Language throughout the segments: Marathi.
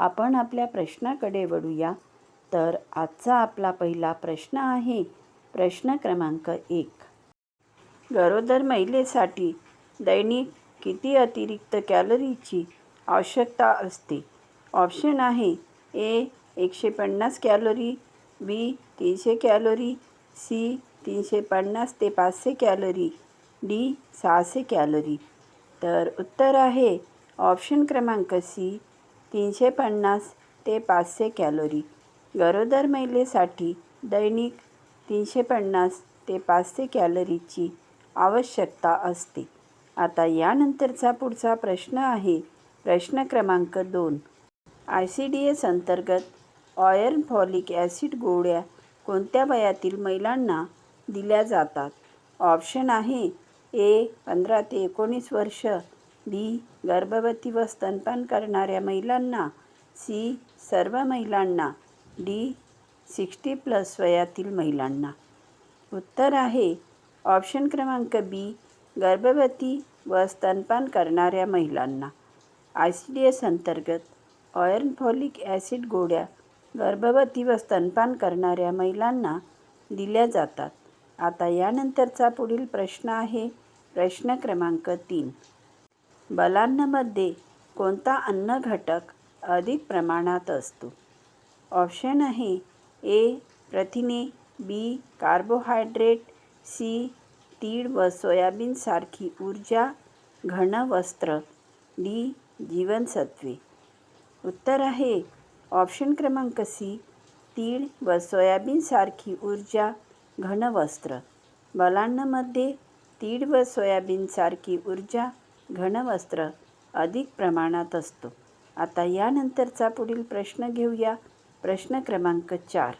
आपण आपल्या प्रश्नाकडे वळूया. तर आजचा आपला पहिला प्रश्न आहे प्रश्न क्रमांक एक. गरोदर महिलेसाठी दैनिक किती अतिरिक्त कॅलरीची आवश्यकता असते? ऑप्शन आहे ए एकशे पन्नास कॅलरी बी तीनशे कॅलरी सी तीनशे पन्नास ते पाचशे कॅलरी डी सहाशे कॅलरी. तर उत्तर आहे ऑप्शन क्रमांक सी तीनशे पन्नास ते पाचशे कॅलरी. गरोदर महिलेसाठी दैनिक तीनशे पन्नास ते पाचशे कॅलरीची आवश्यकता असते. आता यानंतरचा पुढचा प्रश्न आहे प्रश्न क्रमांक दोन. आय सी डी एस अंतर्गत ऑयर्न फॉलिक ॲसिड गोळ्या कोणत्या वयातील महिलांना दिल्या जातात? ऑप्शन आहे ए पंधरा ते एकोणीस वर्ष बी गर्भवती व स्तनपान करणाऱ्या महिलांना सी सर्व महिलांना डी सिक्स्टी प्लस वयातील महिलांना. उत्तर आहे ऑप्शन क्रमांक बी गर्भवती व स्तनपान करणाऱ्या महिलांना. आय सी डी एस अंतर्गत ऑयर्न फॉलिक ॲसिड गोळ्या गर्भवती व स्तनपान करणाऱ्या महिलांना दिल्या जातात. आता यानंतरचा पुढील प्रश्न आहे प्रश्न क्रमांक तीन. बलान्नमध्ये कोणता अन्न घटक अधिक प्रमाणात असतो? ऑप्शन आहे ए प्रथिने बी कार्बोहायड्रेट सी तीळ व सोयाबीनसारखी ऊर्जा घन वस्त्र डी जीवनसत्वे उत्तर आहे ऑप्शन क्रमांक सी तीळ व सोयाबीनसारखी ऊर्जा घन वस्त्र. बलांमध्ये तीळ व सोयाबीनसारखी ऊर्जा घनवस्त्र अधिक प्रमाणात असतो. आता यानंतरचा पुढील प्रश्न घेऊया. प्रश्न क्रमांक चार.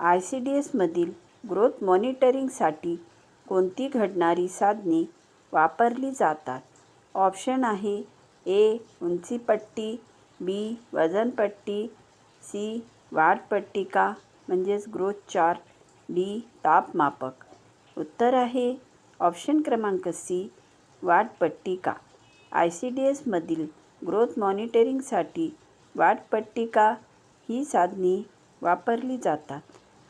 आय सी डी एसमधील ग्रोथ मॉनिटरिंगसाठी कोणती घडणारी साधने वापरली जातात? ऑप्शन आहे ए उंचीपट्टी बी वजनपट्टी सी वाढपट्टिका म्हणजेच ग्रोथ चार्ट डी तापमापक. उत्तर आहे ऑप्शन क्रमांक सी वाटपट्टिका. आय सी डी एसमधील ग्रोथ मॉनिटरिंगसाठी वाटपट्टिका ही साधने वापरली जातात.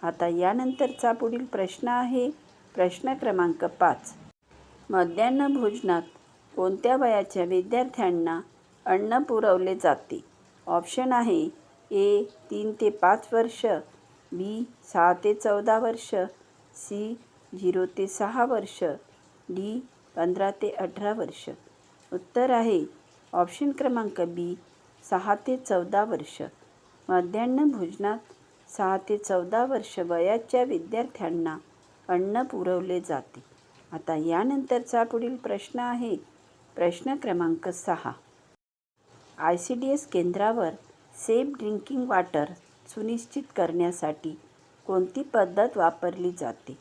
आता यानंतरचा पुढील प्रश्न आहे. प्रश्न क्रमांक पाच. मध्यान्ह भोजनात कोणत्या वयाच्या विद्यार्थ्यांना अन्न पुरवले जाते? ऑप्शन आहे ए तीन ते पाच वर्ष बी सहा ते चौदा वर्ष सी झिरो ते सहा वर्ष डी पंधरा ते अठरा वर्ष. उत्तर आहे ऑप्शन क्रमांक बी सहा ते चौदा वर्ष. मध्यान्ह भोजनात सहा ते चौदा वर्ष वयाच्या विद्यार्थ्यांना अन्न पुरवले जाते. आता यानंतरचा पुढील प्रश्न आहे. प्रश्न क्रमांक सहा. आय सी डी एस केंद्रावर सेफ ड्रिंकिंग वॉटर सुनिश्चित करण्यासाठी कोणती पद्धत वापरली जाते?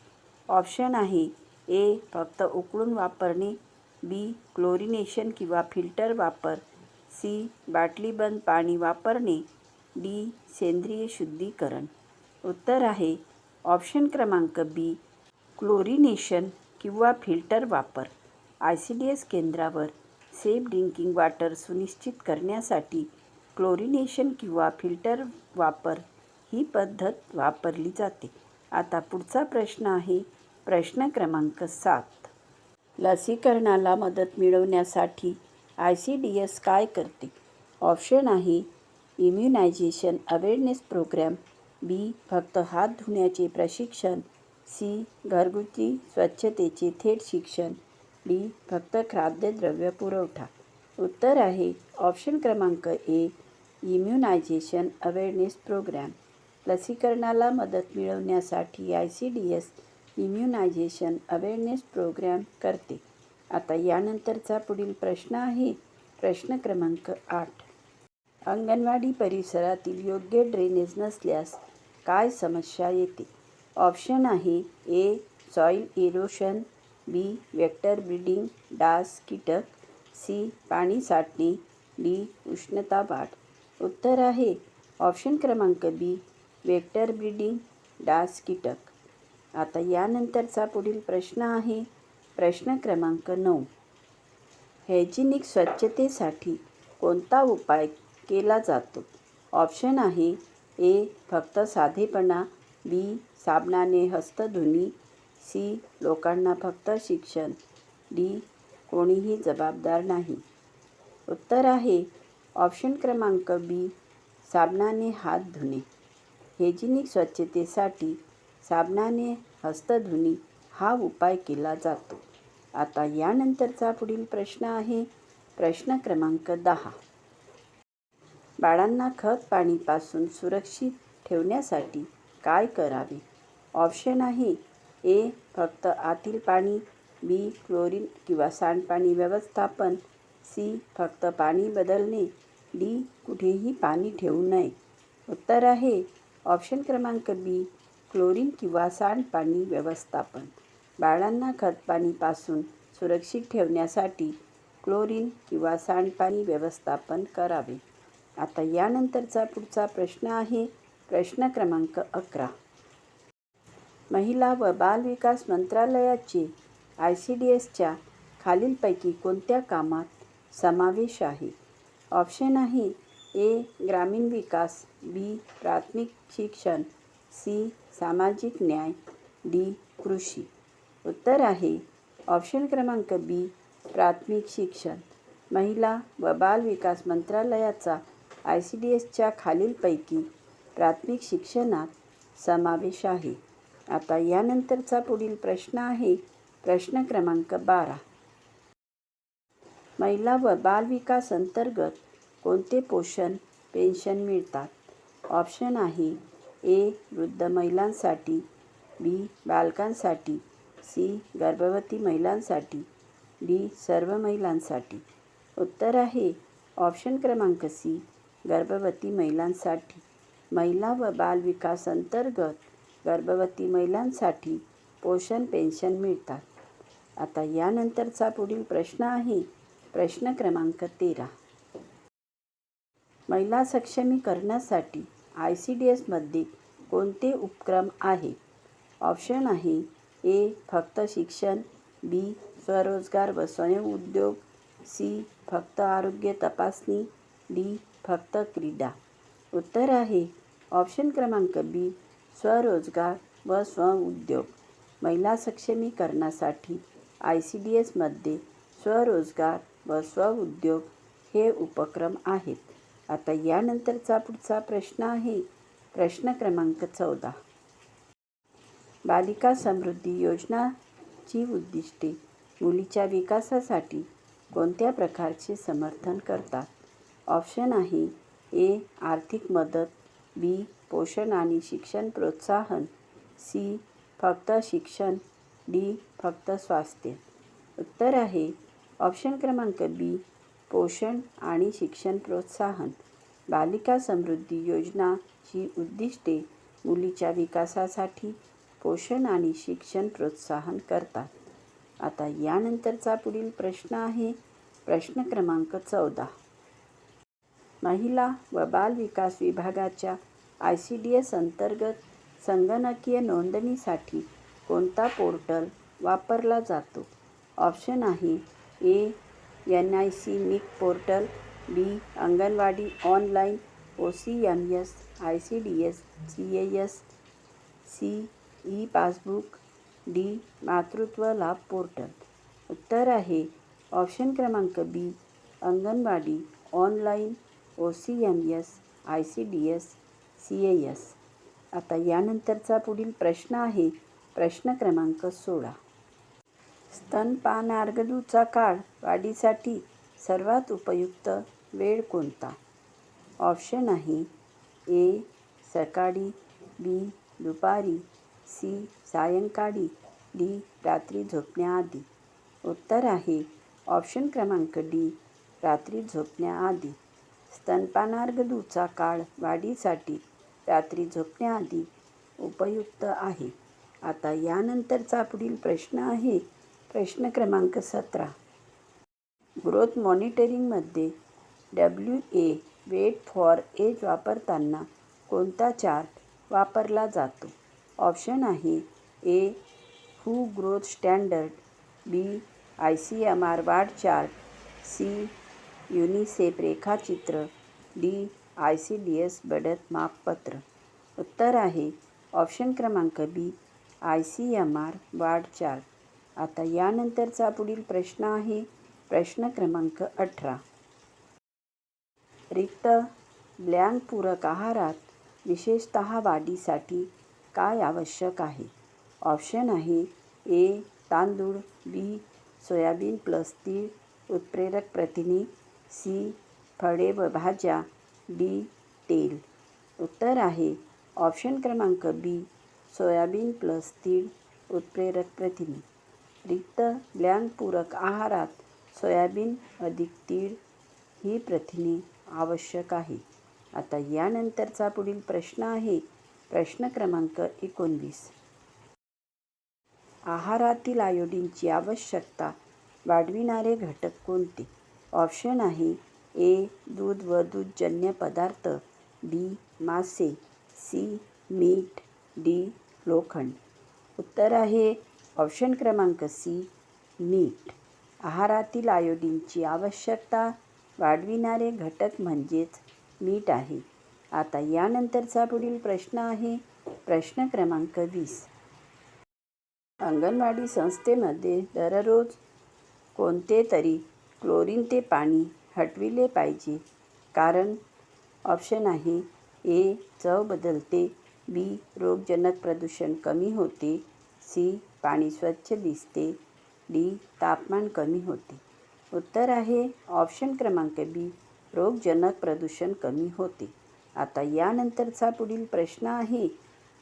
ऑप्शन आहे ए फक्त उकळून वापरणे. बी क्लोरिनेशन किंवा फिल्टर वापर. सी बाटलीबंद पाणी वापरणे. डी सेंद्रिय शुद्धीकरण. उत्तर आहे. ऑप्शन क्रमांक बी क्लोरिनेशन किंवा फिल्टर वापर. आय सी डी एस केंद्रावर सेफ ड्रिंकिंग वॉटर सुनिश्चित करण्यासाठी क्लोरिनेशन किंवा फिल्टर वापर ही पद्धत वापरली जाते. आता पुढचा प्रश्न आहे. प्रश्न क्रमांक सात. लसीकरणाला मदत मिळवण्यासाठी आय सी डी एस काय करते? ऑप्शन आहे इम्युनायझेशन अवेअरनेस प्रोग्रॅम. बी फक्त हात धुण्याचे प्रशिक्षण. सी घरगुती स्वच्छतेचे थेट शिक्षण. डी फक्त खाद्यद्रव्य पुरवठा. उत्तर आहे ऑप्शन क्रमांक ए इम्युनायझेशन अवेअरनेस प्रोग्रॅम. लसीकरणाला मदत मिळवण्यासाठी I C D S immunization awareness programme करते. आता यानंतरचा पुढील प्रश्न आहे प्रश्न क्रमांक आठ. अंगणवाडी परिसरातील योग्य ड्रेनेज नसल्यास काय समस्या येते? ऑप्शन आहे A soil erosion B vector breeding डास कीटक सी पाणी साठणे डी उष्णता वाढ. उत्तर आहे ऑप्शन क्रमांक बी वेक्टर ब्रीडिंग डास कीटक. आता यानंतरचा पुढील प्रश्न आहे. प्रश्न क्रमांक नऊ. हायजिनिक स्वच्छतेसाठी कोणता उपाय केला जातो? ऑप्शन आहे ए फक्त साधेपणा बी साबणाने हस्तधुनी सी लोकांना फक्त शिक्षण डी कोणीही जबाबदार नाही. उत्तर आहे ऑप्शन क्रमांक बी साबणाने हात धुणे. हायजिनिक स्वच्छतेसाठी साबणाने हस्तधुनी हा उपाय केला जातो. आता यानंतरचा पुढील प्रश्न आहे. प्रश्न क्रमांक दहा. बाळांना खत पाणीपासून सुरक्षित ठेवण्यासाठी काय करावे? ऑप्शन आहे ए फक्त आतील पाणी बी क्लोरीन किंवा सांडपाणी व्यवस्थापन सी फक्त पाणी बदलणे डी कुठेही पाणी ठेवू नये. उत्तर आहे ऑप्शन क्रमांक बी. क्लोरीन किंवा सांडपाणी व्यवस्थापन. बाळांना खतपाणीपासून सुरक्षित ठेवण्यासाठी क्लोरीन किंवा सांडपाणी व्यवस्थापन करावे. आता यानंतरचा पुढचा प्रश्न आहे प्रश्न क्रमांक अकरा. महिला व बालविकास मंत्रालयाचे आय सी डी एसच्या खालीलपैकी कोणत्या कामात समावेश आहे? ऑप्शन आहे ए ग्रामीण विकास बी प्राथमिक शिक्षण सी. सामाजिक न्याय. डी. कृषी. उत्तर आहे. ऑप्शन क्रमांक बी. प्राथमिक शिक्षण. महिला व बाल विकास मंत्रालयाचा आय सी डी एसच्या खालीलपैकी प्राथमिक शिक्षणात समावेश आहे. आता यानंतरचा पुढील प्रश्न आहे. प्रश्न क्रमांक बारा. महिला व बाल विकास अंतर्गत कोणते पोषण पेन्शन मिळतात? ऑप्शन आहे ए वृद्ध महिलांसाठी बी बालकांसाठी सी गर्भवती महिलांसाठी डी सर्व महिलांसाठी. उत्तर आहे ऑप्शन क्रमांक सी गर्भवती महिलांसाठी. महिला व बालविकास अंतर्गत गर्भवती महिलांसाठी पोषण पेन्शन मिळतात. आता यानंतरचा पुढील प्रश्न आहे प्रश्न क्रमांक तेरा. महिला सक्षमीकरणासाठी आय सी डी एसमध्ये कोणते उपक्रम आहे? ऑप्शन आहे ए फक्त शिक्षण बी स्वरोजगार व स्वयंउद्योग सी फक्त आरोग्य तपासणी डी फक्त क्रीडा. उत्तर आहे. ऑप्शन क्रमांक बी स्वरोजगार व स्वउद्योग महिला सक्षमीकरणासाठी आय सी डी एसमध्ये स्वरोजगार व स्वउद्योग हे उपक्रम आहेत. आता यानंतरचा पुढचा प्रश्न आहे. प्रश्न क्रमांक चौदा. बालिका समृद्धी योजनाची उद्दिष्टे. मुलीच्या विकासासाठी कोणत्या प्रकारचे समर्थन करतात? ऑप्शन आहे ए आर्थिक मदत बी पोषण आणि शिक्षण प्रोत्साहन सी फक्त शिक्षण डी फक्त स्वास्थ्य. उत्तर आहे ऑप्शन क्रमांक बी पोषण आणि शिक्षण प्रोत्साहन. बालिका समृद्धी योजना ही उद्दिष्टे मुलीच्या विकासासाठी पोषण आणि शिक्षण प्रोत्साहन करतात. आता यानंतरचा पुढील प्रश्न आहे प्रश्न क्रमांक चौदा. महिला व बाल विकास विभागाच्या आय सी डी एस अंतर्गत संगणकीय नोंदणीसाठी कोणता पोर्टल वापरला जातो? ऑप्शन आहे A N I C NIC portal B anganwadi online O C M S I C D S C A S C E passbook D मातृत्व लाभ पोर्टल. उत्तर आहे ऑप्शन क्रमांक B anganwadi online O C M S I C D S C A S. आता यानंतरचा पुढील प्रश्न आहे प्रश्न क्रमांक सोळा. स्तनपानार्गदूचा काळ. वाढीसाठी सर्वात उपयुक्त वेळ कोणता? ऑप्शन आहे ए. सकाळी बी. दुपारी सी. सायंकाळी डी. रात्री झोपण्याआधी. उत्तर आहे ऑप्शन क्रमांक डी. रात्री झोपण्याआधी. स्तनपानार्गदूचा काळ वाढीसाठी रात्री झोपण्याआधी उपयुक्त आहे. आता यानंतरचा पुढील प्रश्न आहे. प्रश्न क्रमांक सतरा. Growth मॉनिटरिंगमध्ये W A weight for age वापरताना कोणता चार्ट वापरला जातो? ऑप्शन आहे A who growth standard B I C M R वाढ चार्ट सी युनिसेफ रेखाचित्र D I C D S बढत मापपत्र. उत्तर आहे ऑप्शन क्रमांक B I C M R वाढ चार्ट. आता यानंतरचा पुढील प्रश्न आहे. प्रश्न क्रमांक अठरा. रिक्त ब्लँक पूरक आहारात विशेषत वाढीसाठी काय आवश्यक आहे? ऑप्शन आहे ए तांदूळ बी सोयाबीन प्लस तीळ उत्प्रेरक प्रथिने सी फळे व भाज्या डी तेल. उत्तर आहे ऑप्शन क्रमांक बी सोयाबीन प्लस तीळ उत्प्रेरक प्रथिने. रिक्त ज्ञानपूरक आहारात सोयाबीन अधिक तीळ ही प्रथिने आवश्यक आहे आता यानंतरचा पुढील प्रश्न आहे. प्रश्न क्रमांक एकोणवीस. आहारातील आयोडीनची आवश्यकता वाढविणारे घटक कोणते? ऑप्शन आहे ए दूध व दूधजन्य पदार्थ बी मासे सी मीठ डी लोखंड. उत्तर आहे ऑप्शन क्रमांक सी मीठ आहारातील आयोडीनची आवश्यकता वाढविणारे घटक म्हणजेच मीठ आहे. आता यानंतरचा पुढील प्रश्न आहे. प्रश्न क्रमांक वीस. अंगणवाडी संस्थेमध्ये दररोज कोणते तरी क्लोरीन ते पाणी हटविले पाहिजे. कारण ऑप्शन आहे ए चव बदलते बी रोगजनक प्रदूषण कमी होते सी पाणी स्वच्छ दिसते. डी तापमान कमी होते. उत्तर आहे ऑप्शन क्रमांक बी रोगजनक प्रदूषण कमी होते. आता यानंतरचा पुढील प्रश्न आहे.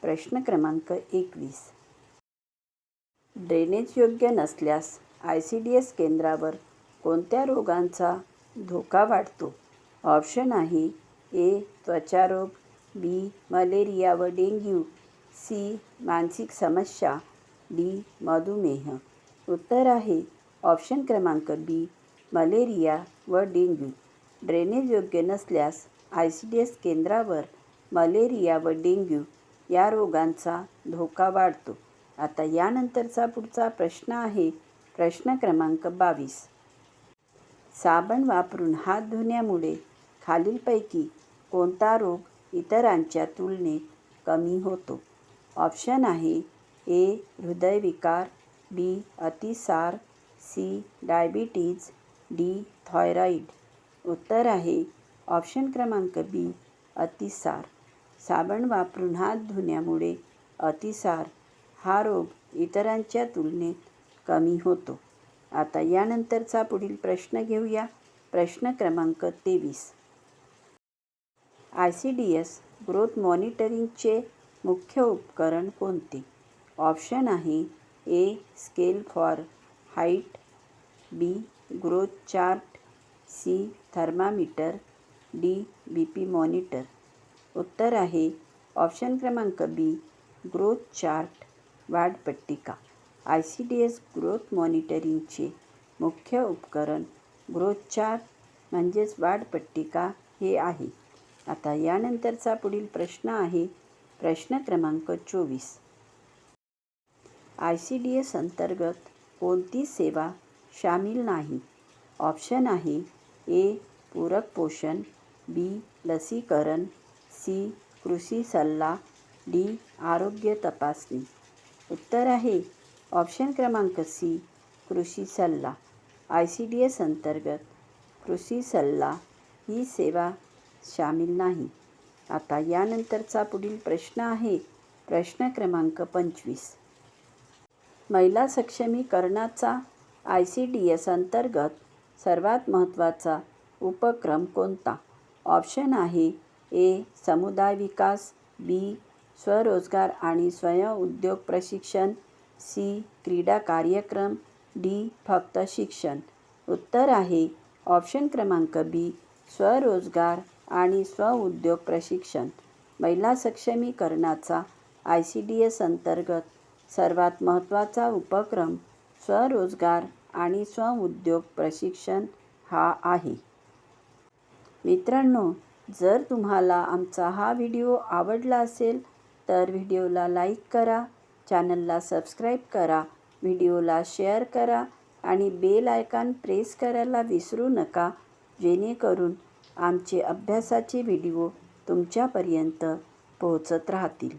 प्रश्न क्रमांक एकवीस. ड्रेनेज योग्य नसल्यास आय सी डी एस केंद्रावर कोणत्या रोगांचा धोका वाढतो? ऑप्शन आहे ए त्वचारोग बी मलेरिया व डेंग्यू सी मानसिक समस्या डी मधुमेह. उत्तर आहे ऑप्शन क्रमांक बी मलेरिया व डेंग्यू. ड्रेनेज योग्य नसल्यास आय सी डी एस केंद्रावर मलेरिया व डेंग्यू या रोगांचा धोका वाढतो. आता यानंतरचा पुढचा प्रश्न आहे प्रश्न क्रमांक बावीस. साबण वापरून हात धुण्यामुळे खालीलपैकी कोणता रोग इतरांच्या तुलनेत कमी होतो? ऑप्शन आहे ए हृदयविकार बी अतिसार सी डायबिटीज डी थायरॉईड. उत्तर आहे ऑप्शन क्रमांक बी अतिसार. साबण वापरून हात धुण्यामुळे अतिसार हा रोग इतरांच्या तुलनेत कमी होतो. आता यानंतरचा पुढील प्रश्न घेऊया. प्रश्न क्रमांक तेवीस. I C D S growth मॉनिटरिंगचे मुख्य उपकरण कोणते? ऑप्शन आहे A scale for height B growth chart C thermometer D B P monitor. उत्तर आहे ऑप्शन क्रमांक B growth chart वाढपट्टिका I C D S growth मॉनिटरिंगचे मुख्य उपकरण ग्रोथ चार्ट म्हणजेच वाढपट्टिका हे आहे. आता यानंतरचा पुढील प्रश्न आहे प्रश्न क्रमांक चोवीस. आय सी डी एस अंतर्गत कोणती सेवा सामील नाही? ऑप्शन आहे ए पूरक पोषण बी लसीकरण सी कृषी सल्ला डी आरोग्य तपासणी. उत्तर आहे ऑप्शन क्रमांक सी कृषी सल्ला. आय सी डी एस अंतर्गत कृषी सल्ला ही सेवा सामील नाही. आता यानंतरचा पुढील प्रश्न आहे. प्रश्न क्रमांक पंचवीस. महिला सक्षमीकरणाचा आय सी डी एस अंतर्गत सर्वात महत्त्वाचा उपक्रम कोणता? ऑप्शन आहे ए समुदाय विकास बी स्वरोजगार आणि स्वयंउद्योग प्रशिक्षण सी क्रीडा कार्यक्रम डी फक्त शिक्षण. उत्तर आहे ऑप्शन क्रमांक बी स्वरोजगार आणि स्वउद्योग प्रशिक्षण. महिला सक्षमीकरणाचा आय सी डी एस अंतर्गत सर्वात महत्त्वाचा उपक्रम स्वरोजगार आणि स्वउद्योग प्रशिक्षण हा आहे. मित्रांनो जर तुम्हाला आमचा हा व्हिडिओ आवडला असेल तर व्हिडिओला लाईक करा चॅनलला सबस्क्राईब करा व्हिडिओला शेअर करा आणि बेल आयकॉन प्रेस करायला विसरू नका जेणेकरून आमचे अभ्यासाचे व्हिडिओ तुमच्यापर्यंत पोहोचत राहतील.